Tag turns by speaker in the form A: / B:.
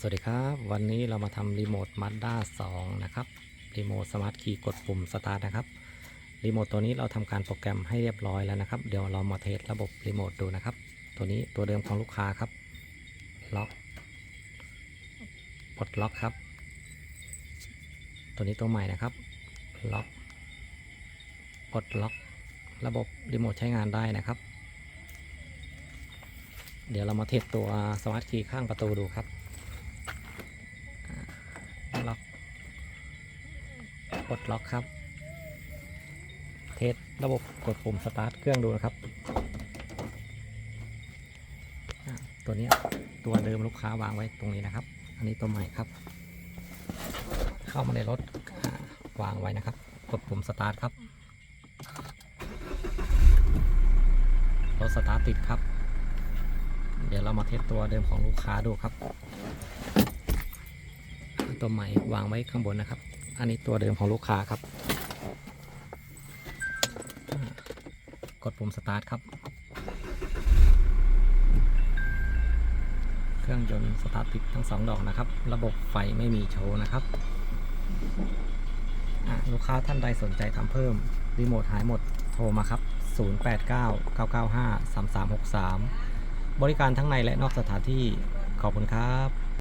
A: สวัสดีครับ วันนี้เรามาทำรีโมทมั d ด้า2นะครับรีโมทสมาร์ทคีย์กดปุ่มสตาร์ทนะครับรีโมทตัวนี้เราทำการโปรแกรมให้เรียบร้อยแล้วนะครับ เดี๋ยวเรามาเทสระบบรีโมทดูนะครับ ตัวนี้ตัวเดิมของลูกค้าครับล็อกปลดล็อกครับ ตัวนี้ตัวใหม่นะครับล็อกปลดล็อก ระบบรีโมทใช้งานได้นะครับ เดี๋ยวเรามาเทสตัวสมาร์ทคีย์ข้างประตูดูครับ ล็อก กดล็อกครับ เทสระบบกดปุ่มสตาร์ทเครื่องดูนะครับ ตัวนี้ตัวเดิมลูกค้าวางไว้ตรงนี้นะครับ อันนี้ตัวใหม่ครับ เข้ามาในรถวางไว้นะครับ กดปุ่มสตาร์ทครับรถสตาร์ทติดครับ เดี๋ยวเรามาเทสตัวเดิมของลูกค้าดูครับ ตัวใหม่วางไว้ข้างบนนะครับ อันนี้ตัวเดิมของลูกค้าครับ กดปุ่มสตาร์ทครับ เครื่องยนต์สตาร์ทติดทั้งสองดอกนะครับ ระบบไฟไม่มีโชว์นะครับ ลูกค้าท่านใดสนใจทำเพิ่ม รีโมทหายหมดโทรมาครับ 089 995 3363 บริการทั้งในและนอกสถานที่ขอบคุณครับ